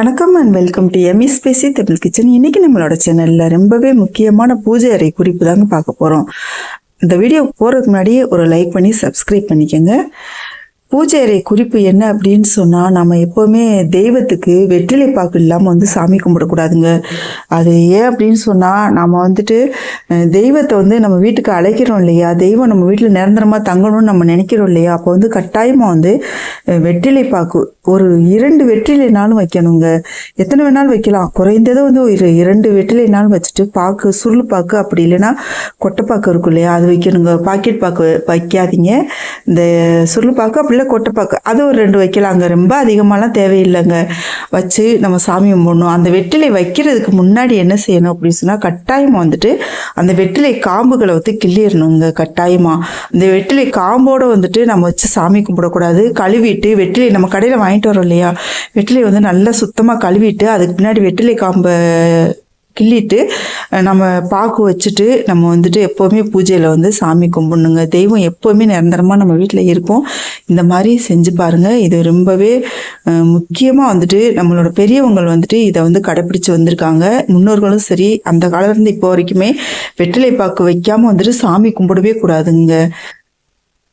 வணக்கம் and welcome to ME spacy Tamil kitchen இன்னைக்கு நம்மளோட சேனல்ல ரொம்பவே முக்கியமான பூஜை அறை குறிப்பு தாங்க பார்க்க போறோம். இந்த வீடியோ போறதுக்கு முன்னாடி ஒரு லைக் பண்ணி சப்ஸ்கிரைப் பண்ணிக்கோங்க. பூஜை அறை குறிப்பு என்ன அப்படின்னு சொன்னால் நம்ம எப்போவுமே தெய்வத்துக்கு வெற்றிலை பாக்கு இல்லாமல் வந்து சாமி கும்பிடக்கூடாதுங்க அது ஏன் அப்படின்னு சொன்னால் நம்ம வந்துட்டு தெய்வத்தை வந்து நம்ம வீட்டுக்கு அழைக்கிறோம் இல்லையா? தெய்வம் நம்ம வீட்டில் நிரந்தரமாக தங்கணும்னு நம்ம நினைக்கிறோம் இல்லையா? அப்போ வந்து கட்டாயமாக வந்து வெற்றிலை பாக்கு ஒரு இரண்டு வெற்றிலைனாலும் வைக்கணுங்க. எத்தனை வேணாலும் வைக்கலாம். குறைந்ததும் வந்து ஒரு இரண்டு வெற்றிலைனாலும் வச்சுட்டு பாக்கு சுருள் பாக்கு அப்படி இல்லைன்னா கொட்டைப்பாக்கு இருக்கும் இல்லையா? அது வைக்கணுங்க. பாக்கெட் பாக்கு வைக்காதீங்க. இந்த சுருள் பாக்கு அப்படி இல்லை கொட்டைப்பாக்கு அது ஒரு ரெண்டு வைக்கலாங்க. ரொம்ப அதிகமாகலாம் தேவையில்லைங்க. வச்சு நம்ம சாமி கும்பிடணும் அந்த வெற்றிலை வைக்கிறதுக்கு முன்னாடி என்ன செய்யணும் அப்படின்னு சொன்னால் கட்டாயமாக வந்துட்டு அந்த வெற்றிலை காம்புகளை வந்து கிள்ளிடணுங்க கட்டாயமாக அந்த வெற்றிலை காம்போடு வந்துட்டு நம்ம வச்சு சாமி கும்பிடக்கூடாது. கழுவிட்டு வெற்றிலை நம்ம கடையில் வாங்கிட்டு வரோம் இல்லையா? வெற்றிலை வந்து நல்லா சுத்தமாக கழுவிட்டு அதுக்கு பின்னாடி வெற்றிலை காம்பை கிள்ளிட்டு நம்ம பாக்கு வச்சுட்டு நம்ம வந்துட்டு எப்போவுமே பூஜையில் வந்து சாமி கும்பிடணுங்க. தெய்வம் எப்போவுமே நிரந்தரமாக நம்ம வீட்டில் இருக்கும் இந்த மாதிரி செஞ்சு பாருங்கள் இது ரொம்பவே முக்கியமாக வந்துட்டு நம்மளோட பெரியவங்கள் வந்துட்டு இதை வந்து கடைப்பிடிச்சு வந்திருக்காங்க. முன்னோர்களும் சரி அந்த காலத்துலேருந்து இப்போ வரைக்குமே வெற்றிலை பாக்கு வைக்காமல் வந்துட்டு சாமி கும்பிடவே கூடாதுங்க.